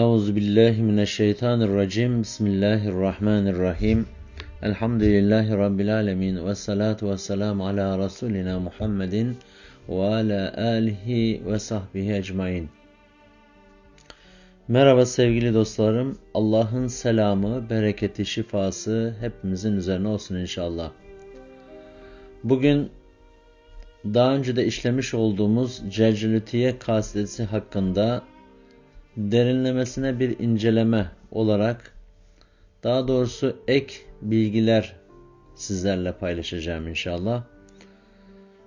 Euzu billahi mineşşeytanirracim. Bismillahirrahmanirrahim. Elhamdülillahi rabbil alamin ve salatu vesselam ala rasulina Muhammedin ve ala alihi ve sahbihi ecmaîn. Merhaba sevgili dostlarım. Allah'ın selamı, bereketi, şifası hepimizin üzerine olsun inşallah. Bugün daha önce de işlemiş olduğumuz Celcülütiye kasidesi hakkında derinlemesine bir inceleme olarak daha doğrusu ek bilgiler sizlerle paylaşacağım inşallah.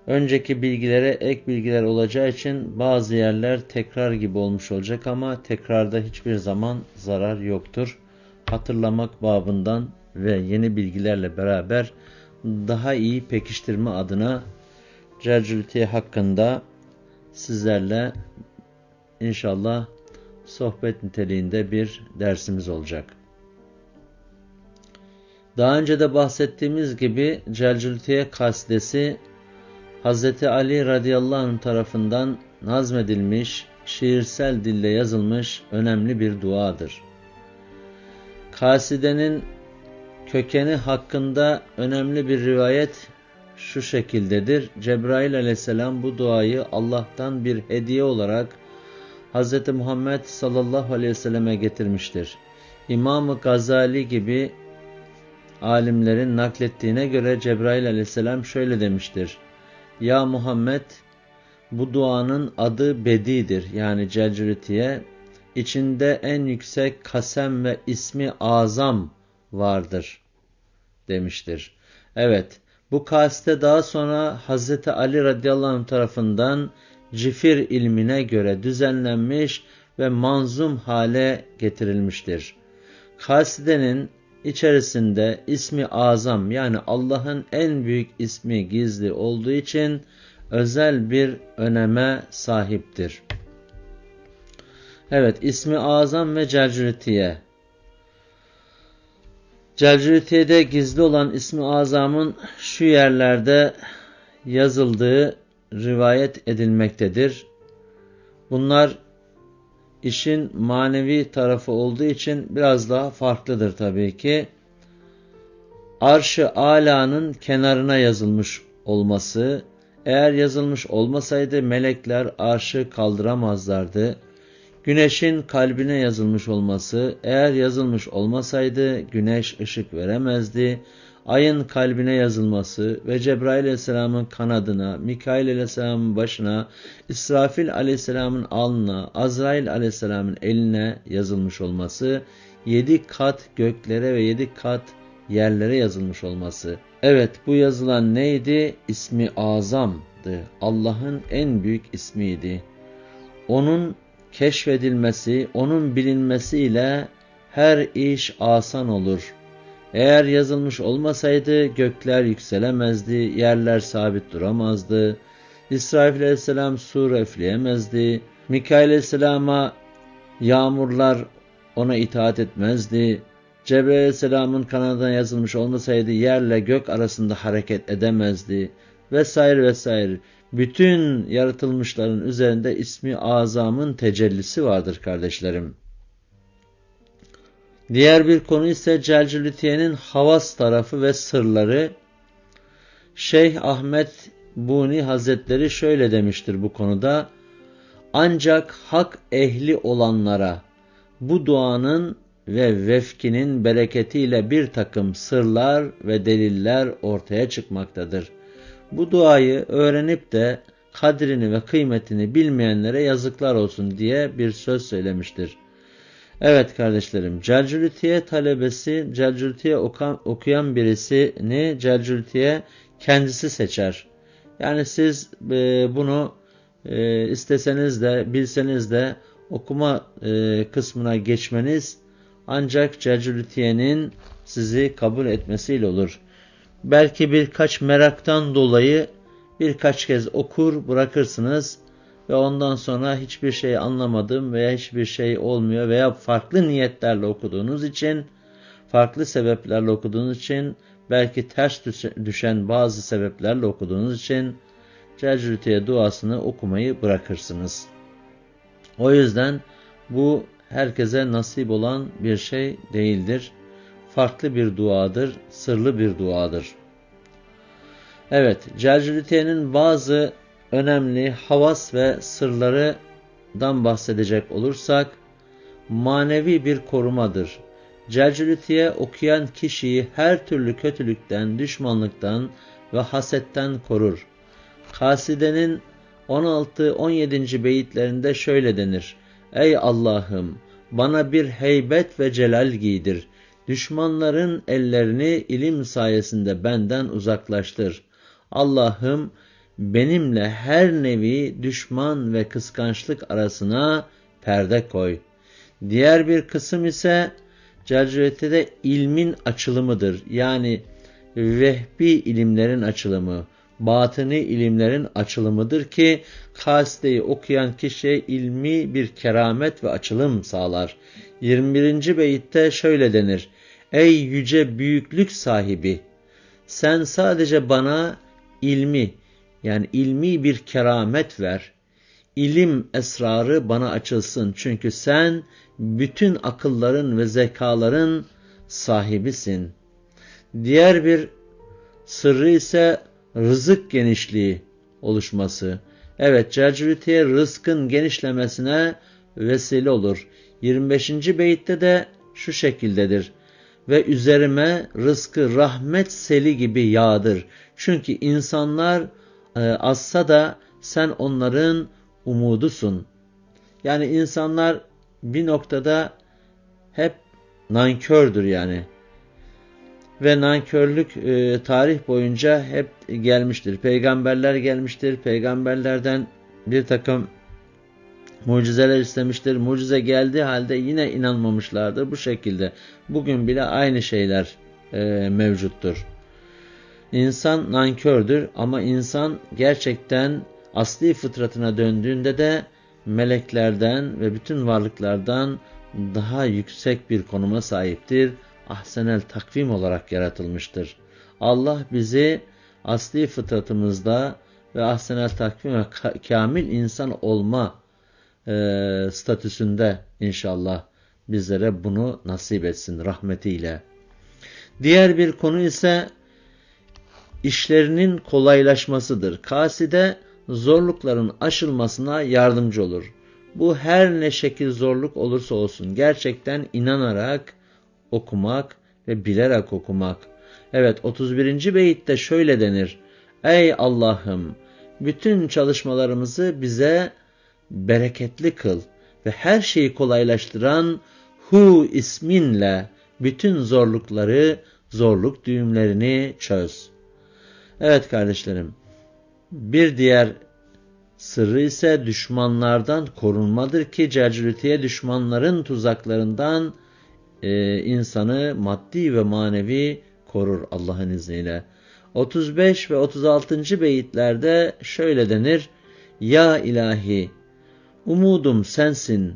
Önceki bilgilere ek bilgiler olacağı için bazı yerler tekrar gibi olmuş olacak ama tekrarda hiçbir zaman zarar yoktur. Hatırlamak babından ve yeni bilgilerle beraber daha iyi pekiştirme adına Celcülütiye hakkında sizlerle inşallah sohbet niteliğinde bir dersimiz olacak. Daha önce de bahsettiğimiz gibi Celcültiye kasidesi Hz. Ali radıyallahu anh tarafından nazmedilmiş, şiirsel dille yazılmış önemli bir duadır. Kasidenin kökeni hakkında önemli bir rivayet şu şekildedir. Cebrail aleyhisselam bu duayı Allah'tan bir hediye olarak Hz. Muhammed sallallahu aleyhi ve selleme getirmiştir. İmam-ı Gazali gibi alimlerin naklettiğine göre Cebrail aleyhisselam şöyle demiştir. Ya Muhammed bu duanın adı Bedi'dir yani Celcülitiye. İçinde en yüksek kasem ve ismi azam vardır demiştir. Evet bu kasite daha sonra Hz. Ali radıyallahu anh tarafından cifir ilmine göre düzenlenmiş ve manzum hale getirilmiştir. Kasidenin içerisinde ismi azam yani Allah'ın en büyük ismi gizli olduğu için özel bir öneme sahiptir. Evet ismi azam ve celcülitiye. Celcülitiye'de gizli olan ismi azamın şu yerlerde yazıldığı rivayet edilmektedir. Bunlar işin manevi tarafı olduğu için biraz daha farklıdır tabii ki. Arş-ı Ala'nın kenarına yazılmış olması, eğer yazılmış olmasaydı melekler arşı kaldıramazlardı. Güneşin kalbine yazılmış olması, eğer yazılmış olmasaydı güneş ışık veremezdi ayın kalbine yazılması ve Cebrail aleyhisselamın kanadına, Mikail aleyhisselamın başına, İsrafil aleyhisselamın alnına, Azrail aleyhisselamın eline yazılmış olması, yedi kat göklere ve yedi kat yerlere yazılmış olması. Evet bu yazılan neydi? İsmi azamdı. Allah'ın en büyük ismiydi. Onun keşfedilmesi, onun bilinmesiyle her iş asan olur.'' Eğer yazılmış olmasaydı gökler yükselemezdi, yerler sabit duramazdı. İsrail aleyhisselam sur üfleyemezdi. Mikail aleyhisselama yağmurlar ona itaat etmezdi. Cebrail aleyhisselamın kanadına yazılmış olmasaydı yerle gök arasında hareket edemezdi. Vesaire vesaire. Bütün yaratılmışların üzerinde ismi azamın tecellisi vardır kardeşlerim. Diğer bir konu ise Celcülütiye'nin havas tarafı ve sırları. Şeyh Ahmet Buni Hazretleri şöyle demiştir bu konuda. Ancak hak ehli olanlara bu duanın ve vefkinin bereketiyle bir takım sırlar ve deliller ortaya çıkmaktadır. Bu duayı öğrenip de kadrini ve kıymetini bilmeyenlere yazıklar olsun diye bir söz söylemiştir. Evet kardeşlerim, Celcülütiye talebesi, Celcülütiye okuyan birisini Celcülütiye kendisi seçer. Yani siz e, bunu e, isteseniz de, bilseniz de okuma e, kısmına geçmeniz ancak Celcülütiye'nin sizi kabul etmesiyle olur. Belki birkaç meraktan dolayı birkaç kez okur bırakırsınız ve ondan sonra hiçbir şey anlamadım veya hiçbir şey olmuyor veya farklı niyetlerle okuduğunuz için, farklı sebeplerle okuduğunuz için, belki ters düşen bazı sebeplerle okuduğunuz için Celcülütiye duasını okumayı bırakırsınız. O yüzden bu herkese nasip olan bir şey değildir. Farklı bir duadır, sırlı bir duadır. Evet, Celcülütiye'nin bazı önemli havas ve sırlarından bahsedecek olursak, manevi bir korumadır. Celcülütiye okuyan kişiyi her türlü kötülükten, düşmanlıktan ve hasetten korur. Kaside'nin 16-17. beyitlerinde şöyle denir. Ey Allah'ım bana bir heybet ve celal giydir. Düşmanların ellerini ilim sayesinde benden uzaklaştır. Allah'ım benimle her nevi düşman ve kıskançlık arasına perde koy. Diğer bir kısım ise Celcürette'de ilmin açılımıdır. Yani vehbi ilimlerin açılımı, batıni ilimlerin açılımıdır ki kasteyi okuyan kişiye ilmi bir keramet ve açılım sağlar. 21. beyitte şöyle denir. Ey yüce büyüklük sahibi! Sen sadece bana ilmi yani ilmi bir keramet ver. İlim esrarı bana açılsın. Çünkü sen bütün akılların ve zekaların sahibisin. Diğer bir sırrı ise rızık genişliği oluşması. Evet, Cercüritiye rızkın genişlemesine vesile olur. 25. beyitte de şu şekildedir. Ve üzerime rızkı rahmet seli gibi yağdır. Çünkü insanlar azsa da sen onların umudusun. Yani insanlar bir noktada hep nankördür yani. Ve nankörlük e, tarih boyunca hep gelmiştir. Peygamberler gelmiştir. Peygamberlerden bir takım mucizeler istemiştir. Mucize geldiği halde yine inanmamışlardır. Bu şekilde bugün bile aynı şeyler e, mevcuttur. İnsan nankördür ama insan gerçekten asli fıtratına döndüğünde de meleklerden ve bütün varlıklardan daha yüksek bir konuma sahiptir. Ahsenel takvim olarak yaratılmıştır. Allah bizi asli fıtratımızda ve ahsenel takvim ve kamil insan olma e, statüsünde inşallah bizlere bunu nasip etsin rahmetiyle. Diğer bir konu ise işlerinin kolaylaşmasıdır. Kaside zorlukların aşılmasına yardımcı olur. Bu her ne şekil zorluk olursa olsun gerçekten inanarak okumak ve bilerek okumak. Evet 31. beyitte şöyle denir. Ey Allah'ım bütün çalışmalarımızı bize bereketli kıl ve her şeyi kolaylaştıran Hu isminle bütün zorlukları, zorluk düğümlerini çöz. Evet kardeşlerim, bir diğer sırrı ise düşmanlardan korunmadır ki cercülütiye düşmanların tuzaklarından e, insanı maddi ve manevi korur Allah'ın izniyle. 35 ve 36. beyitlerde şöyle denir. Ya ilahi, umudum sensin,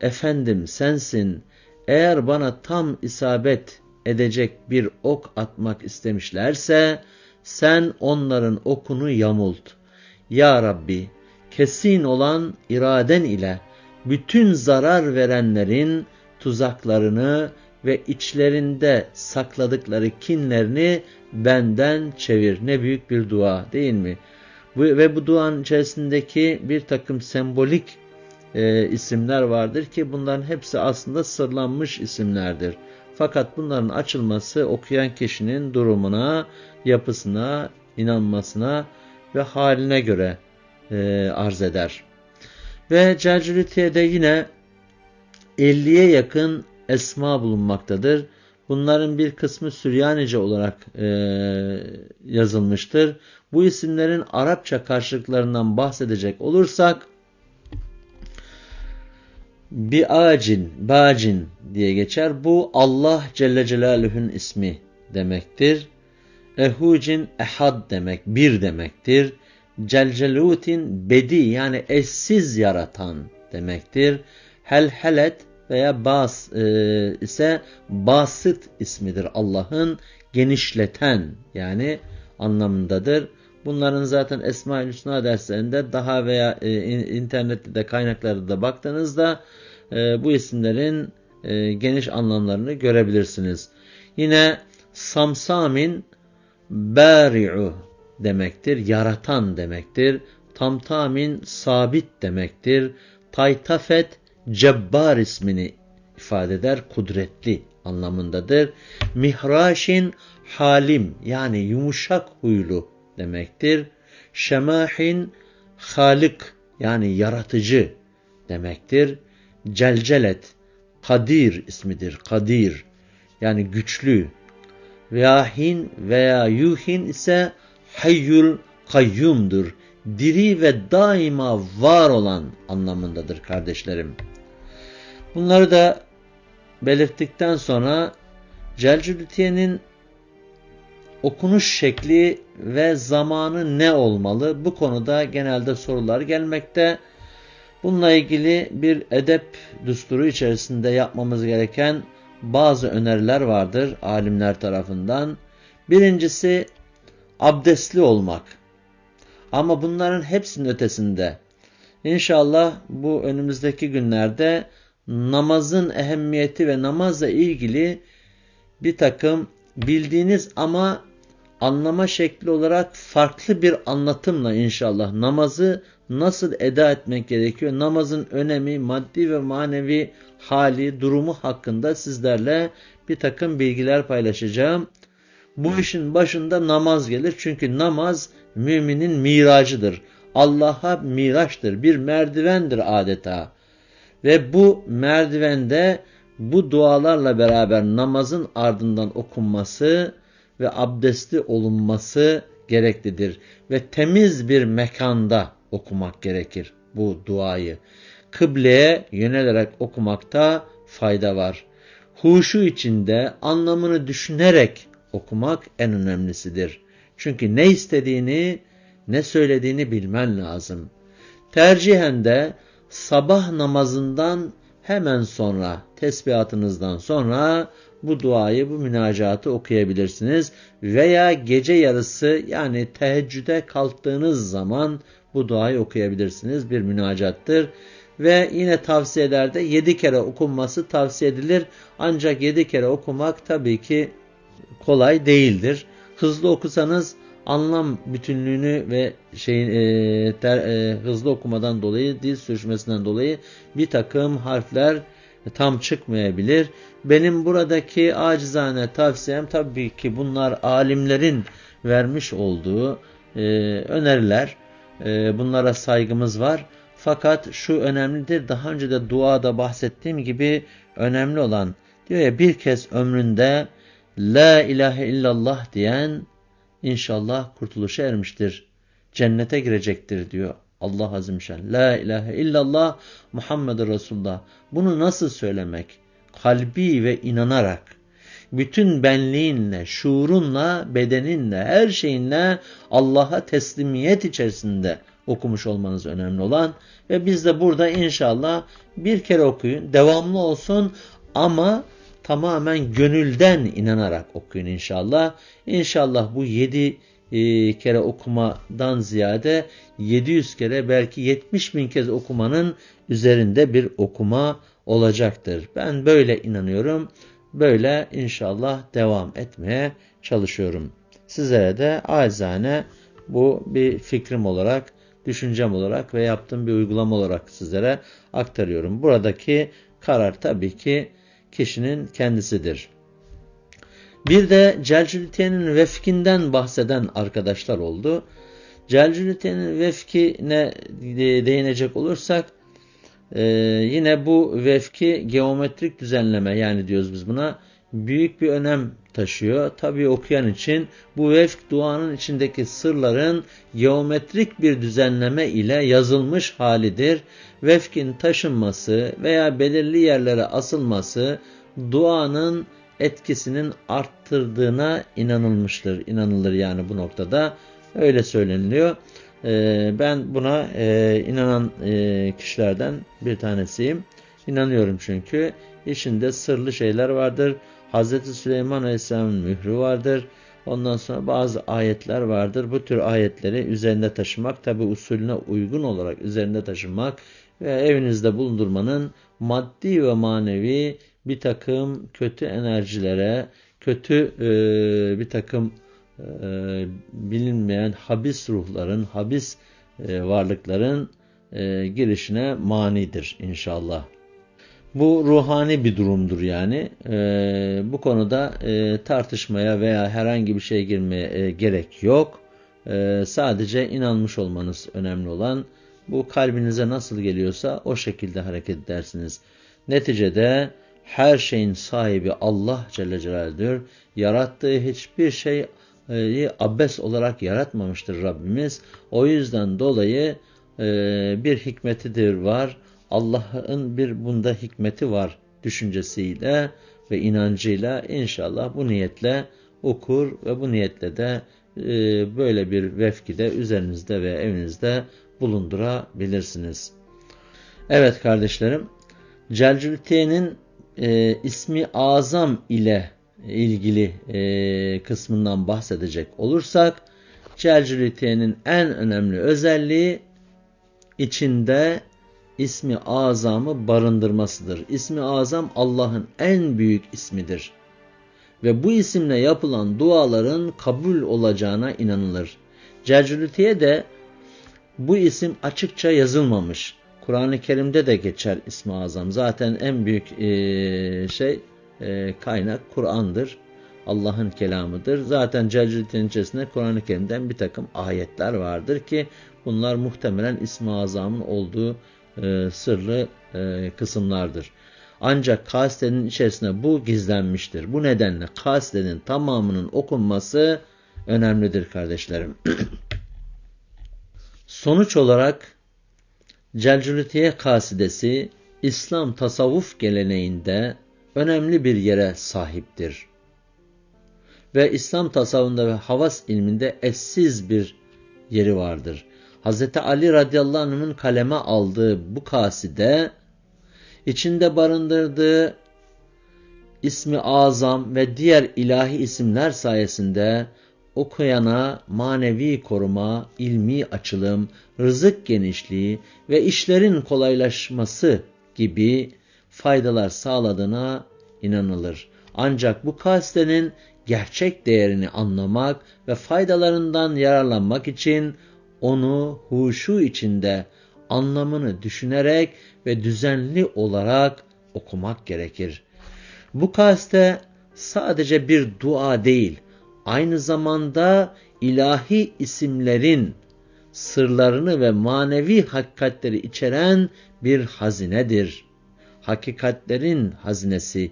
efendim sensin. Eğer bana tam isabet edecek bir ok atmak istemişlerse, sen onların okunu yamult. Ya Rabbi, kesin olan iraden ile bütün zarar verenlerin tuzaklarını ve içlerinde sakladıkları kinlerini benden çevir. Ne büyük bir dua değil mi? Ve bu duanın içerisindeki bir takım sembolik e, isimler vardır ki bunların hepsi aslında sırlanmış isimlerdir. Fakat bunların açılması okuyan kişinin durumuna, yapısına, inanmasına ve haline göre e, arz eder. Ve Celcülütiye'de yine 50'ye yakın esma bulunmaktadır. Bunların bir kısmı Süryanice olarak e, yazılmıştır. Bu isimlerin Arapça karşılıklarından bahsedecek olursak Bi'acin, bacin diye geçer. Bu Allah Celle Celaluhu'nun ismi demektir. Ehucin ehad demek, bir demektir. Celcelutin bedi yani eşsiz yaratan demektir. Helhelet veya bas e, ise basit ismidir Allah'ın genişleten yani anlamındadır. Bunların zaten Esma-ül Hüsna derslerinde daha veya e, internette de kaynaklarda da baktığınızda e, bu isimlerin e, geniş anlamlarını görebilirsiniz. Yine Samsamin bari'u demektir, yaratan demektir. Tamtamin sabit demektir. Taytafet cebbar ismini ifade eder, kudretli anlamındadır. Mihraşin halim yani yumuşak huylu demektir. Şemahin halik yani yaratıcı demektir. Celcelet kadir ismidir. Kadir yani güçlü. Yahin veya yuhin ise hayyul kayyumdur. Diri ve daima var olan anlamındadır kardeşlerim. Bunları da belirttikten sonra Celcülütiye'nin okunuş şekli ve zamanı ne olmalı? Bu konuda genelde sorular gelmekte. Bununla ilgili bir edep düsturu içerisinde yapmamız gereken bazı öneriler vardır alimler tarafından. Birincisi abdestli olmak. Ama bunların hepsinin ötesinde İnşallah bu önümüzdeki günlerde namazın ehemmiyeti ve namazla ilgili bir takım bildiğiniz ama anlama şekli olarak farklı bir anlatımla inşallah namazı nasıl eda etmek gerekiyor, namazın önemi, maddi ve manevi hali, durumu hakkında sizlerle bir takım bilgiler paylaşacağım. Bu işin başında namaz gelir çünkü namaz müminin miracıdır. Allah'a miraçtır, bir merdivendir adeta. Ve bu merdivende bu dualarla beraber namazın ardından okunması ve abdestli olunması gereklidir. Ve temiz bir mekanda okumak gerekir bu duayı. Kıbleye yönelerek okumakta fayda var. Huşu içinde anlamını düşünerek okumak en önemlisidir. Çünkü ne istediğini ne söylediğini bilmen lazım. Tercihen de sabah namazından hemen sonra tesbihatınızdan sonra bu duayı, bu münacatı okuyabilirsiniz. Veya gece yarısı yani teheccüde kalktığınız zaman bu duayı okuyabilirsiniz. Bir münacattır. Ve yine tavsiyelerde yedi kere okunması tavsiye edilir. Ancak yedi kere okumak tabii ki kolay değildir. Hızlı okusanız anlam bütünlüğünü ve şeyin e, ter, e, hızlı okumadan dolayı dil sürüşmesinden dolayı bir takım harfler tam çıkmayabilir. Benim buradaki acizane tavsiyem tabii ki bunlar alimlerin vermiş olduğu e, öneriler. E, bunlara saygımız var. Fakat şu önemlidir. Daha önce de duada bahsettiğim gibi önemli olan diyor ya bir kez ömründe La ilahe illallah diyen inşallah kurtuluşa ermiştir. Cennete girecektir diyor Allah Azimşan. La ilahe illallah Muhammed Resulullah. Bunu nasıl söylemek? Kalbi ve inanarak. Bütün benliğinle, şuurunla, bedeninle, her şeyinle Allah'a teslimiyet içerisinde okumuş olmanız önemli olan ve biz de burada inşallah bir kere okuyun, devamlı olsun ama tamamen gönülden inanarak okuyun inşallah. İnşallah bu yedi e, kere okumadan ziyade 700 kere belki 70 bin kez okumanın üzerinde bir okuma olacaktır. Ben böyle inanıyorum. Böyle inşallah devam etmeye çalışıyorum. Sizlere de acizane bu bir fikrim olarak, düşüncem olarak ve yaptığım bir uygulama olarak sizlere aktarıyorum. Buradaki karar tabii ki kişinin kendisidir. Bir de Celcülite'nin vefkinden bahseden arkadaşlar oldu. Celcülite'nin vefkine değinecek olursak e, yine bu vefki geometrik düzenleme yani diyoruz biz buna büyük bir önem taşıyor. Tabi okuyan için bu vefk duanın içindeki sırların geometrik bir düzenleme ile yazılmış halidir. Vefkin taşınması veya belirli yerlere asılması duanın etkisinin arttırdığına inanılmıştır. İnanılır yani bu noktada. Öyle söyleniliyor. Ee, ben buna e, inanan e, kişilerden bir tanesiyim. İnanıyorum çünkü içinde sırlı şeyler vardır. Hz. Süleyman Aleyhisselam'ın mührü vardır. Ondan sonra bazı ayetler vardır. Bu tür ayetleri üzerinde taşımak tabi usulüne uygun olarak üzerinde taşımak ve evinizde bulundurmanın maddi ve manevi bir takım kötü enerjilere, kötü e, bir takım e, bilinmeyen habis ruhların, habis e, varlıkların e, girişine manidir inşallah. Bu ruhani bir durumdur yani. E, bu konuda e, tartışmaya veya herhangi bir şeye girmeye e, gerek yok. E, sadece inanmış olmanız önemli olan bu kalbinize nasıl geliyorsa o şekilde hareket edersiniz. Neticede her şeyin sahibi Allah Celle Celaluhu'dur. Yarattığı hiçbir şey abes olarak yaratmamıştır Rabbimiz. O yüzden dolayı e, bir hikmetidir var. Allah'ın bir bunda hikmeti var düşüncesiyle ve inancıyla inşallah bu niyetle okur ve bu niyetle de e, böyle bir vefkide üzerinizde ve evinizde bulundurabilirsiniz. Evet kardeşlerim, Celcültiye'nin e, ismi azam ile ilgili e, kısmından bahsedecek olursak, Celcültiye'nin en önemli özelliği içinde ismi azamı barındırmasıdır. İsmi azam Allah'ın en büyük ismidir. Ve bu isimle yapılan duaların kabul olacağına inanılır. Celcülütiye de bu isim açıkça yazılmamış. Kur'an-ı Kerim'de de geçer ismi azam. Zaten en büyük e, şey e, kaynak Kur'an'dır. Allah'ın kelamıdır. Zaten Celcülütiye'nin içerisinde Kur'an-ı Kerim'den bir takım ayetler vardır ki bunlar muhtemelen ismi azamın olduğu e, sırlı e, kısımlardır. Ancak kasidenin içerisinde bu gizlenmiştir. Bu nedenle kasidenin tamamının okunması önemlidir kardeşlerim. Sonuç olarak Celcülütiye kasidesi İslam tasavvuf geleneğinde önemli bir yere sahiptir. Ve İslam tasavvufunda ve havas ilminde eşsiz bir yeri vardır. Hz. Ali radıyallahu anh'ın kaleme aldığı bu kaside içinde barındırdığı ismi azam ve diğer ilahi isimler sayesinde okuyana manevi koruma, ilmi açılım, rızık genişliği ve işlerin kolaylaşması gibi faydalar sağladığına inanılır. Ancak bu kasidenin gerçek değerini anlamak ve faydalarından yararlanmak için onu huşu içinde anlamını düşünerek ve düzenli olarak okumak gerekir. Bu kaste sadece bir dua değil, aynı zamanda ilahi isimlerin sırlarını ve manevi hakikatleri içeren bir hazinedir. Hakikatlerin hazinesi.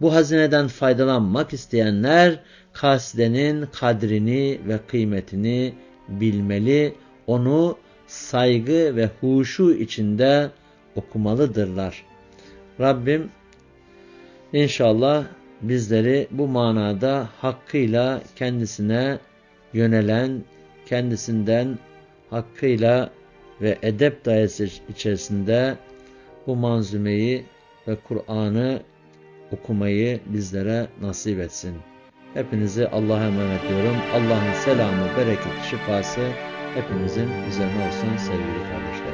Bu hazineden faydalanmak isteyenler kasidenin kadrini ve kıymetini bilmeli, onu saygı ve huşu içinde okumalıdırlar. Rabbim inşallah bizleri bu manada hakkıyla kendisine yönelen, kendisinden hakkıyla ve edep dairesi içerisinde bu manzumeyi ve Kur'an'ı okumayı bizlere nasip etsin. Hepinizi Allah'a emanet ediyorum. Allah'ın selamı, bereketi, şifası hepimizin üzerine olsun sevgili kardeşlerim.